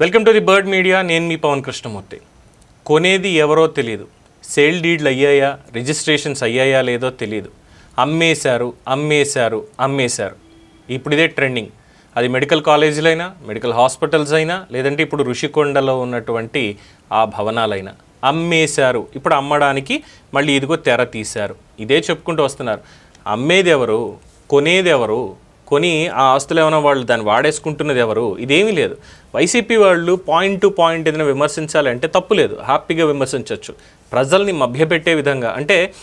Welcome to the Bird Media నేను మీ పవన్ కృష్ణమూర్తి. కొనేది ఎవరో తెలియదు సేల్ డీడ్లు అయ్యాయా? రిజిస్ట్రేషన్స్ అయ్యాయా లేదో తెలియదు అమ్మేశారు అమ్మేశారు అమ్మేశారు. ఇప్పుడు ఇదే ట్రెండింగ్ అది మెడికల్ కాలేజీలైనా మెడికల్ హాస్పిటల్స్ అయినా లేదంటే ఇప్పుడు ఋషికొండలో ఉన్నటువంటి ఆ భవనాలైనా. అమ్మేశారు. ఇప్పుడు అమ్మడానికి మళ్ళీ ఇదిగో తెర తీశారు. ఇదే చెప్పుకుంటూ వస్తున్నారు. అమ్మేది ఎవరు కొనేది ఎవరు కొని ఆ ఆస్తులు ఏమైనా వాళ్ళు దాన్ని వాడేసుకుంటున్నది ఎవరు? ఇదేమీ లేదు. వైసీపీ వాళ్ళు పాయింట్ టు పాయింట్ ఏదైనా విమర్శించాలంటే తప్పు లేదు. హ్యాపీగా విమర్శించవచ్చు ప్రజల్ని మభ్యపెట్టే విధంగా. అంటే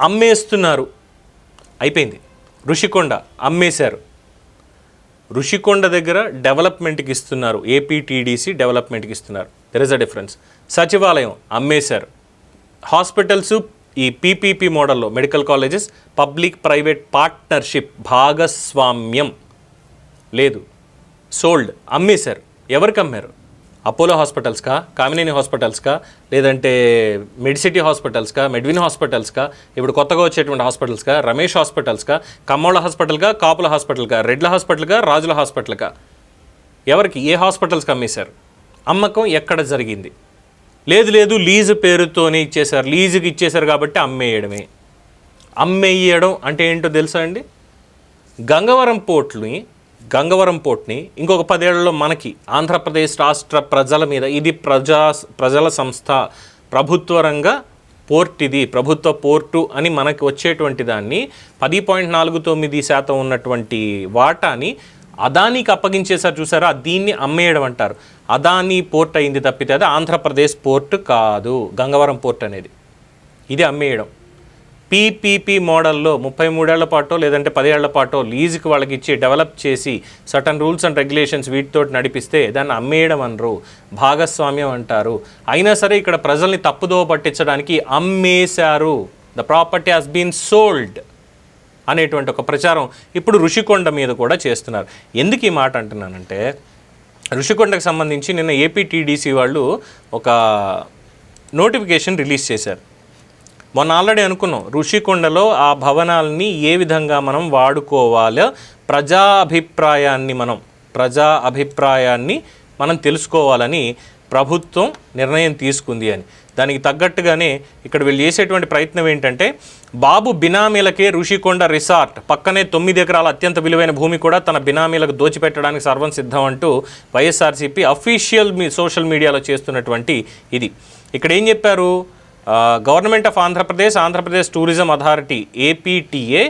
అమ్మేస్తున్నారు. అయిపోయింది. ఋషికొండ అమ్మేశారు. ఋషికొండ దగ్గర డెవలప్మెంట్కి ఇస్తున్నారు. ఏపీటీడీసీ డెవలప్మెంట్కి ఇస్తున్నారు. దెర్ ఇస్ అ డిఫరెన్స్ సచివాలయం అమ్మేశారు. హాస్పిటల్స్ ఈ పీపీపీ మోడల్లో medical colleges public private partnership భాగస్వామ్యం. లేదు. సోల్డ్. అమ్మేశారు. ఎవరికి అమ్మారు? అపోలో హాస్పిటల్స్కా? కామినేని హాస్పిటల్స్కా? లేదంటే మెడిసిటీ హాస్పిటల్స్కా? మెడ్విన్ హాస్పిటల్స్కా? ఇప్పుడు కొత్తగా వచ్చేటువంటి హాస్పిటల్స్కా? రమేష్ హాస్పిటల్స్కా? కమ్మోళ్ళ హాస్పిటల్గా? కాపుల హాస్పిటల్గా? రెడ్ల హాస్పిటల్గా? రాజుల హాస్పిటల్గా? ఎవరికి? ఏ హాస్పిటల్స్కి అమ్మేశారు? అమ్మకం ఎక్కడ జరిగింది? లేదు లేదు లీజు పేరుతోనే ఇచ్చేశారు. లీజుకి ఇచ్చేశారు కాబట్టి అమ్మేయడమే. అమ్మేయడం అంటే ఏంటో తెలుసా అండి? గంగవరం పోర్ట్ని గంగవరం పోర్ట్ని ఇంకొక పదేళ్ళలో మనకి ఆంధ్రప్రదేశ్ రాష్ట్ర ప్రజల మీద ఇది ప్రజా ప్రజల సంస్థ ప్రభుత్వ రంగ పోర్ట్ ఇది ప్రభుత్వ పోర్టు అని మనకి వచ్చేటువంటి దాన్ని పది పాయింట్ నాలుగు తొమ్మిది శాతం ఉన్నటువంటి వాటాని అదానికి అప్పగించేసారు చూసారా? దీన్ని అమ్మేయడం అంటారు. అదానీ పోర్ట్ అయింది తప్పితే అది ఆంధ్రప్రదేశ్ పోర్ట్ కాదు గంగవరం పోర్ట్ అనేది. ఇది అమ్మేయడం. పీపీపీ మోడల్లో ముప్పై మూడేళ్ళ పాటో లేదంటే పదేళ్ళ పాటో లీజుకి వాళ్ళకి ఇచ్చి డెవలప్ చేసి సటన్ రూల్స్ అండ్ రెగ్యులేషన్స్ వీటితో నడిపిస్తే దాన్ని అమ్మేయడం అనరు. భాగస్వామ్యం అంటారు. అయినా సరే ఇక్కడ ప్రజల్ని తప్పుదోవ పట్టించడానికి అమ్మేశారు. The property has been sold అనేటువంటి ఒక ప్రచారం ఇప్పుడు ఋషికొండ మీద కూడా చేస్తున్నారు. ఎందుకు ఈ మాట అంటున్నానంటే ఋషికొండకు సంబంధించి నిన్న ఏపీటీడీసీ వాళ్ళు ఒక నోటిఫికేషన్ రిలీజ్ చేశారు. మొన్న ఆల్రెడీ అనుకున్నాం ఋషికొండలో ఆ భవనాలని ఏ విధంగా మనం వాడుకోవాలో ప్రజా అభిప్రాయాన్ని మనం ప్రజా అభిప్రాయాన్ని మనం తెలుసుకోవాలని ప్రభుత్వం నిర్ణయం తీసుకుంది అని. దానికి తగ్గట్టుగానే ఇక్కడ వీళ్ళు చేసేటువంటి ప్రయత్నం ఏంటంటే బాబు బినామీలకే ఋషికొండ రిసార్ట్ పక్కనే తొమ్మిది ఎకరాల అత్యంత విలువైన భూమి కూడా తన బినామీలకు దోచిపెట్టడానికి సర్వం సిద్ధం అంటూ వైఎస్ఆర్సీపీ అఫీషియల్ మీ సోషల్ మీడియాలో చేస్తున్నటువంటి ఇది. ఇక్కడ ఏం చెప్పారు? Government of Andhra Pradesh Andhra Pradesh tourism authority APTA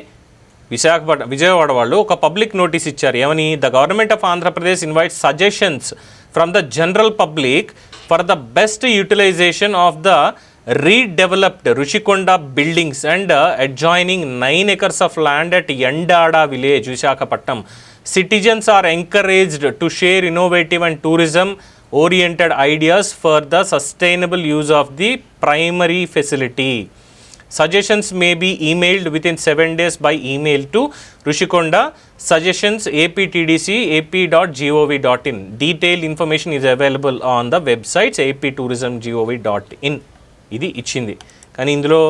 Visakhapatnam Vijayawada వాళ్ళు ఒక పబ్లిక్ నోటీస్ ఇచ్చారు. ఏమని? The government of Andhra Pradesh invite suggestions from the general public for the best utilization of the redeveloped Rushikonda buildings and uh, adjoining 9 acres of land at Yandada village, Citizens are encouraged to share innovative and tourism oriented ideas for the sustainable use of the primary facility. Suggestions may be emailed within seven days by email to Rushikonda suggestions APTDC AP dot G O V dot in detail information is available on the websites AP tourism G O V dot in ఇది ఇచ్చింది. కానీ ఇందులో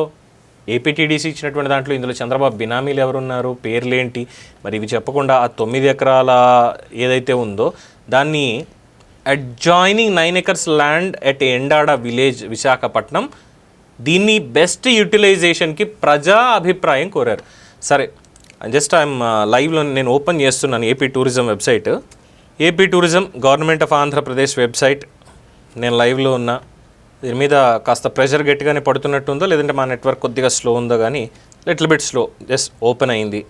APTDC ఇచ్చినటువంటి దాంట్లో ఇందులో చంద్రబాబు బినామీలు ఎవరున్నారు పేర్లేంటి? మరి ఇవి చెప్పకుండా ఆ తొమ్మిది ఎకరాల ఏదైతే ఉందో దాన్ని adjoining nine acres land at Endada village Visakhapatnam దీన్ని బెస్ట్ యూటిలైజేషన్కి ప్రజా అభిప్రాయం కోరారు. సరే జస్ట్ ఐఎమ్ లైవ్లో నేను ఓపెన్ చేస్తున్నాను AP tourism website. AP tourism government of Andhra Pradesh website. నేను లైవ్లో ఉన్నా. దీని మీద కాస్త ప్రెషర్ గట్టిగానే పడుతున్నట్టుందో లేదంటే మా నెట్వర్క్ కొద్దిగా స్లో ఉందో కానీ little bit slow just open అయింది.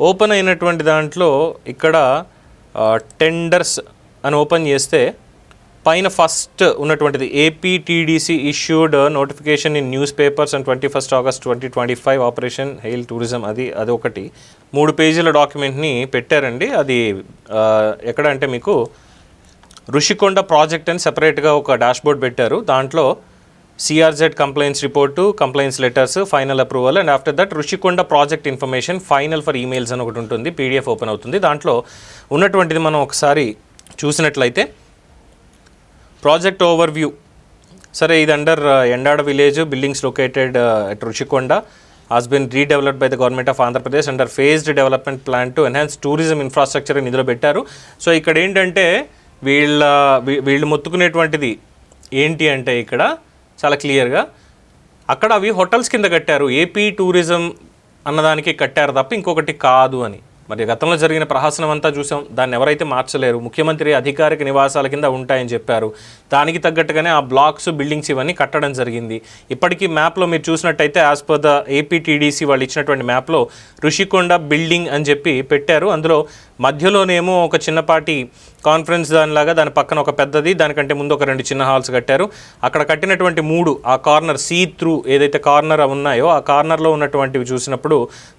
ఓపెన్ అయినటువంటి దాంట్లో ఇక్కడ uh, టెండర్స్ అని ఓపెన్ చేస్తే పైన ఫస్ట్ ఉన్నటువంటిది APTDC issued notification in newspapers and twenty first August twenty twenty five operation hail tourism అది అది ఒకటి. మూడు పేజీల డాక్యుమెంట్ని పెట్టారండి. అది ఎక్కడ అంటే మీకు ఋషికొండ ప్రాజెక్ట్ అని సెపరేట్గా ఒక డాష్బోర్డ్ పెట్టారు. దాంట్లో CRZ complaints report complaints letters final approval and after that Rushikonda project information final for emails అని ఒకటి ఉంటుంది. పీడిఎఫ్ ఓపెన్ అవుతుంది. దాంట్లో ఉన్నటువంటిది మనం ఒకసారి చూసినట్లయితే ప్రాజెక్ట్ ఓవర్ వ్యూ సరే ఇది under Endada village buildings located at Rushikonda has been redeveloped by the government of Andhra Pradesh under phased development plan to enhance tourism infrastructure నిధులు పెట్టారు. సో ఇక్కడ ఏంటంటే వీళ్ళ వీళ్ళు మొత్తుకునేటువంటిది ఏంటి అంటే ఇక్కడ చాలా క్లియర్గా అక్కడ అవి హోటల్స్ కింద కట్టారు. ఏపీ టూరిజం అన్నదానికి కట్టారు తప్ప ఇంకొకటి కాదు అని. మరి గతంలో జరిగిన ప్రహసనం అంతా చూసాం. దాన్ని ఎవరైతే మార్చలేరు? ముఖ్యమంత్రి అధికారిక నివాసాల కింద ఉంటాయని చెప్పారు. దానికి తగ్గట్టుగానే ఆ బ్లాక్స్ బిల్డింగ్స్ ఇవన్నీ కట్టడం జరిగింది. ఇప్పటికీ మ్యాప్లో మీరు చూసినట్టయితే యాజ్ పర్ ద ఏపీటీడీసీ వాళ్ళు ఇచ్చినటువంటి మ్యాప్లో ఋషికొండ బిల్డింగ్ అని చెప్పి పెట్టారు. అందులో మధ్యలోనేమో ఒక చిన్నపాటి కాన్ఫరెన్స్ దానిలాగా దాని పక్కన ఒక పెద్దది దానికంటే ముందు ఒక రెండు చిన్న హాల్స్ కట్టారు. అక్కడ కట్టినటువంటి మూడు ఆ కార్నర్ సీ త్రూ ఏదైతే కార్నర్ ఉన్నాయో ఆ కార్నర్లో ఉన్నటువంటివి చూసినప్పుడు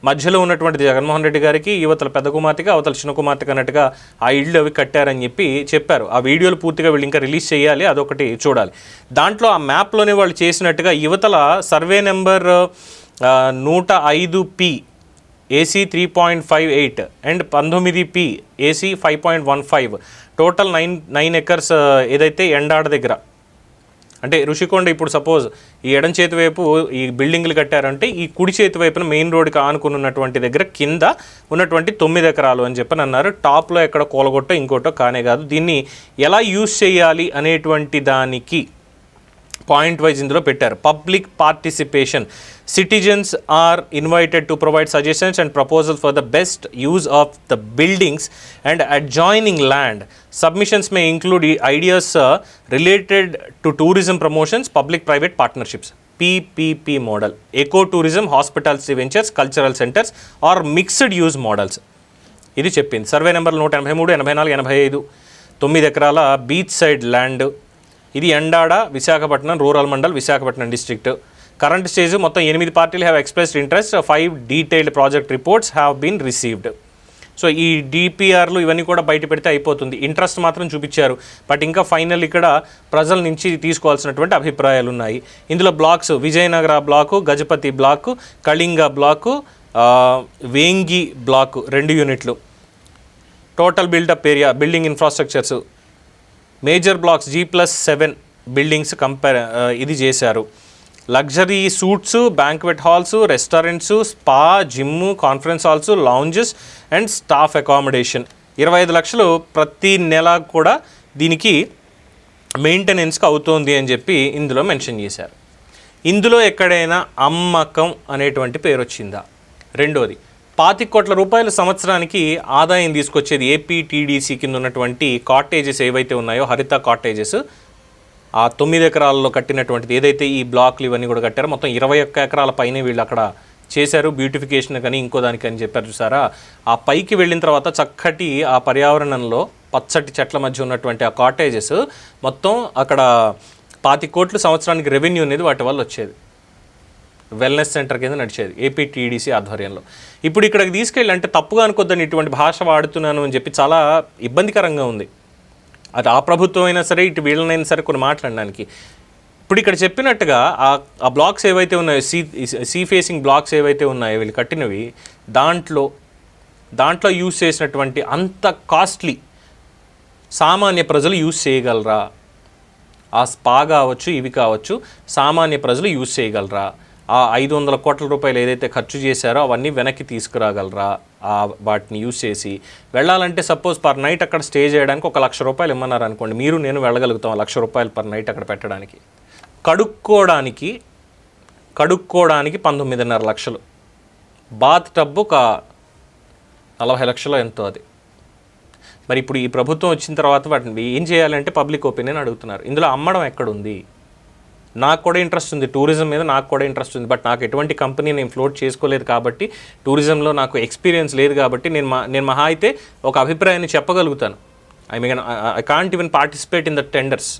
మధ్యలో ఉన్నటువంటి జగన్మోహన్ రెడ్డి గారికి యువతల పెద్ద కుమార్తెగా అవతల చిన్న కుమార్తెకి అన్నట్టుగా ఆ ఇళ్ళు అవి కట్టారని చెప్పి చెప్పారు. ఆ వీడియోలు పూర్తిగా వీళ్ళు ఇంకా రిలీజ్ చేయాలి. అదొకటి చూడాలి. దాంట్లో ఆ మ్యాప్లోనే వాళ్ళు చేసినట్టుగా యువతల సర్వే నెంబర్ నూట ఐదు P AC three point five eight and పంతొమ్మిది P AC five point one five. Total nine nine acres ఏదైతే ఎండాడ దగ్గర అంటే ఋషికొండ ఇప్పుడు సపోజ్ ఈ ఎడం చేతి వైపు ఈ బిల్డింగ్లు కట్టారంటే ఈ కుడి చేతి వైపున మెయిన్ రోడ్కి ఆనుకుని ఉన్నటువంటి దగ్గర కింద ఉన్నటువంటి తొమ్మిది ఎకరాలు అని చెప్పని అన్నారు. టాప్లో ఎక్కడ కూలగొట్టో ఇంకోటో కానే కాదు. దీన్ని ఎలా యూజ్ చేయాలి అనేటువంటి దానికి పాయింట్ వైజ్ ఇందులో పెట్టారు. Public participation citizens are invited to provide suggestions and proposal for the best use of the buildings and adjoining land submissions may include ideas related to tourism promotions public private partnerships PPP model eco tourism hospitality ventures cultural centres or mixed use models ఇది చెప్పింది. Survey number నూట ఎనభై మూడు ఎనభై నాలుగు ఎనభై ఐదు. తొమ్మిది ఎకరాల బీచ్ సైడ్ ల్యాండ్ ఇది Endada Visakhapatnam rural mandal Visakhapatnam district. Current stage మొత్తం ఎనిమిది పార్టీలు have expressed interest five detailed project reports have been received so ఈ డిపిఆర్లు ఇవన్నీ కూడా బయట పెడితే అయిపోతుంది. ఇంట్రెస్ట్ మాత్రం చూపించారు. బట్ ఇంకా ఫైనల్ ఇక్కడ ప్రజల నుంచి తీసుకోవాల్సినటువంటి అభిప్రాయాలు ఉన్నాయి. ఇందులో blocks Vijayanagara block Gajapati block Kalinga block Vengi block రెండు యూనిట్లు total built up area building infrastructures major blocks G plus seven buildings compare ఇది చేశారు. Luxury suites banquet halls restaurants spa gym conference halls lounges and staff accommodation ఇరవై ఐదు లక్షలు ప్రతి నెల కూడా దీనికి మెయింటెనెన్స్కి అవుతోంది అని చెప్పి ఇందులో మెన్షన్ చేశారు. ఇందులో ఎక్కడైనా అమ్మకం అనేటువంటి పేరు వచ్చిందా? రెండోది పాతి కోట్ల రూపాయల సంవత్సరానికి ఆదాయం తీసుకొచ్చేది ఏపీ టీడీసీ కింద ఉన్నటువంటి కాటేజెస్ ఏవైతే ఉన్నాయో హరిత కాటేజెస్ ఆ తొమ్మిది ఎకరాల్లో కట్టినటువంటిది. ఏదైతే ఈ బ్లాక్లు ఇవన్నీ కూడా కట్టారో మొత్తం ఇరవై ఒక్క ఎకరాల పైనే వీళ్ళు అక్కడ చేశారు. బ్యూటిఫికేషన్ కానీ ఇంకో దానికి అని చెప్పారు చూసారా? ఆ పైకి వెళ్ళిన తర్వాత చక్కటి ఆ పర్యావరణంలో పచ్చటి చెట్ల మధ్య ఉన్నటువంటి ఆ కాటేజెస్ మొత్తం అక్కడ పాతి కోట్లు సంవత్సరానికి రెవెన్యూ అనేది వాటి వల్ల వచ్చేది. వెల్నెస్ సెంటర్ కింద నడిచేది ఏపీ టీడీసీ ఆధ్వర్యంలో. ఇప్పుడు ఇక్కడికి తీసుకెళ్ళి అంటే తప్పుగా అనుకోద్దని ఇటువంటి భాష వాడుతున్నాను అని చెప్పి చాలా ఇబ్బందికరంగా ఉంది. అది ఆ ప్రభుత్వం అయినా సరే ఇటు వీళ్ళనైనా సరే కొన్ని మాట్లాడడానికి. ఇప్పుడు ఇక్కడ చెప్పినట్టుగా ఆ ఆ బ్లాక్స్ ఏవైతే ఉన్నాయో సీ సీ ఫేసింగ్ బ్లాక్స్ ఏవైతే ఉన్నాయో వీళ్ళు కట్టినవి దాంట్లో దాంట్లో యూజ్ చేసినటువంటి అంత కాస్ట్లీ సామాన్య ప్రజలు యూజ్ చేయగలరా? ఆ స్పా కావచ్చు ఇవి కావచ్చు సామాన్య ప్రజలు యూజ్ చేయగలరా? ఆ ఐదు వందల కోట్ల రూపాయలు ఏదైతే ఖర్చు చేశారో అవన్నీ వెనక్కి తీసుకురాగలరా? ఆ వాటిని యూజ్ చేసి వెళ్ళాలంటే సపోజ్ పర్ నైట్ అక్కడ స్టే చేయడానికి ఒక లక్ష రూపాయలు ఇమ్మన్నారు అనుకోండి. మీరు నేను వెళ్ళగలుగుతాం ఆ లక్ష రూపాయలు పర్ నైట్ అక్కడ పెట్టడానికి. కడుక్కోవడానికి కడుక్కోవడానికి పంతొమ్మిదిన్నర లక్షలు. బాత్ టబ్ ఒక నలభై లక్షలు ఎంతో అది. మరి ఇప్పుడు ఈ ప్రభుత్వం వచ్చిన తర్వాత వాటిని ఏం చేయాలంటే పబ్లిక్ ఒపీనియన్ అడుగుతున్నారు. ఇందులో అమ్మడం ఎక్కడుంది? నాకు కూడా ఇంట్రెస్ట్ ఉంది. టూరిజం మీద నాకు కూడా ఇంట్రెస్ట్ ఉంది. బట్ నాకు ఎటువంటి కంపెనీ నేను ఫ్లోట్ చేసుకోలేదు కాబట్టి టూరిజంలో నాకు ఎక్స్పీరియన్స్ లేదు కాబట్టి నేను మా నేను మహా అయితే ఒక అభిప్రాయాన్ని చెప్పగలుగుతాను. I mean I can't even participate in the tenders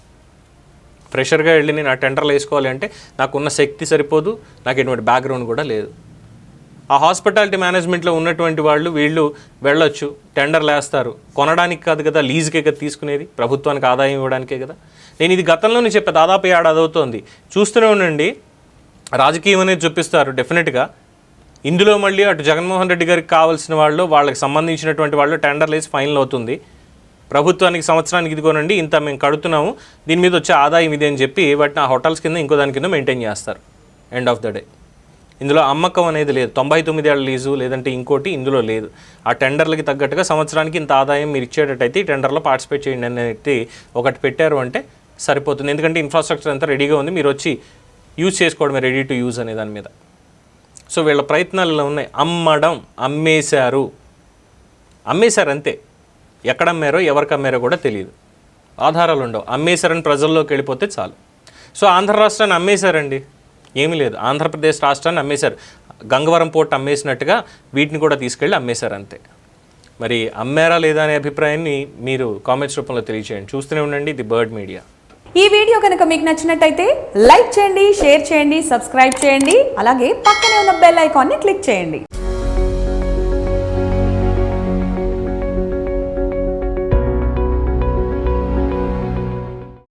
ఫ్రెషర్గా వెళ్ళి నేను ఆ టెండర్లు వేసుకోవాలి అంటే నాకున్న శక్తి సరిపోదు నాకు ఎటువంటి బ్యాక్గ్రౌండ్ కూడా లేదు. ఆ హాస్పిటాలిటీ మేనేజ్మెంట్లో ఉన్నటువంటి వాళ్ళు వీళ్ళు వెళ్ళొచ్చు టెండర్లు వేస్తారు కొనడానికి కాదు కదా లీజుకే కదా తీసుకునేది ప్రభుత్వానికి ఆదాయం ఇవ్వడానికే కదా. నేను ఇది గతంలోనే చెప్పా దాదాపు ఏడాది అవుతోంది. చూస్తూనే ఉండండి రాజకీయం అనేది చూపిస్తారు డెఫినెట్గా. ఇందులో మళ్ళీ అటు జగన్మోహన్ రెడ్డి గారికి కావాల్సిన వాళ్ళు వాళ్ళకి సంబంధించినటువంటి వాళ్ళు టెండర్లు వేసి ఫైనల్ అవుతుంది. ప్రభుత్వానికి సంవత్సరానికి ఇది కొనండి ఇంత మేము కడుతున్నాము దీని మీద వచ్చే ఆదాయం ఇది అని చెప్పి వాటిని ఆ హోటల్స్ కింద ఇంకో దాని కింద మెయింటైన్ చేస్తారు. End of the day. ఇందులో అమ్మకం అనేది లేదు. తొంభై తొమ్మిది ఏళ్ళ లీజు లేదంటే ఇంకోటి ఇందులో లేదు. ఆ టెండర్లకి తగ్గట్టుగా సంవత్సరానికి ఇంత ఆదాయం మీరు ఇచ్చేటట్టయితే ఈ టెండర్లో పార్టిసిపేట్ చేయండి అనేది ఒకటి పెట్టారు అంటే సరిపోతుంది. ఎందుకంటే ఇన్ఫ్రాస్ట్రక్చర్ అంతా రెడీగా ఉంది. మీరు వచ్చి యూజ్ చేసుకోవడమే రెడీ టు యూజ్ అనే దాని మీద. సో వీళ్ళ ప్రయత్నాలు ఇలా ఉన్నాయి. అమ్మడం అమ్మేశారు. అమ్మేశారు అంతే. ఎక్కడ అమ్మారో ఎవరికి అమ్మారో కూడా తెలియదు. ఆధారాలు ఉండవు. అమ్మేశారని ప్రజల్లోకి వెళ్ళిపోతే చాలు. సో ఆంధ్ర రాష్ట్రాన్ని అమ్మేశారండి. ఏమీ లేదు. ఆంధ్రప్రదేశ్ రాష్ట్రాన్ని అమ్మేశారు. గంగవరం పోర్ట్ అమ్మేసినట్టుగా వీటిని కూడా తీసుకెళ్ళి అమ్మేశారు అంతే. మరి అమ్మారా లేదా అనే అభిప్రాయాన్ని మీరు కామెంట్స్ రూపంలో తెలియచేయండి. చూస్తూనే ఉండండి ది బర్డ్ మీడియా. ఈ వీడియో కనుక మీకు నచ్చినట్టయితే లైక్ చేయండి షేర్ చేయండి సబ్స్క్రైబ్ చేయండి అలాగే పక్కనే ఉన్న బెల్ ఐకాన్ని క్లిక్ చేయండి.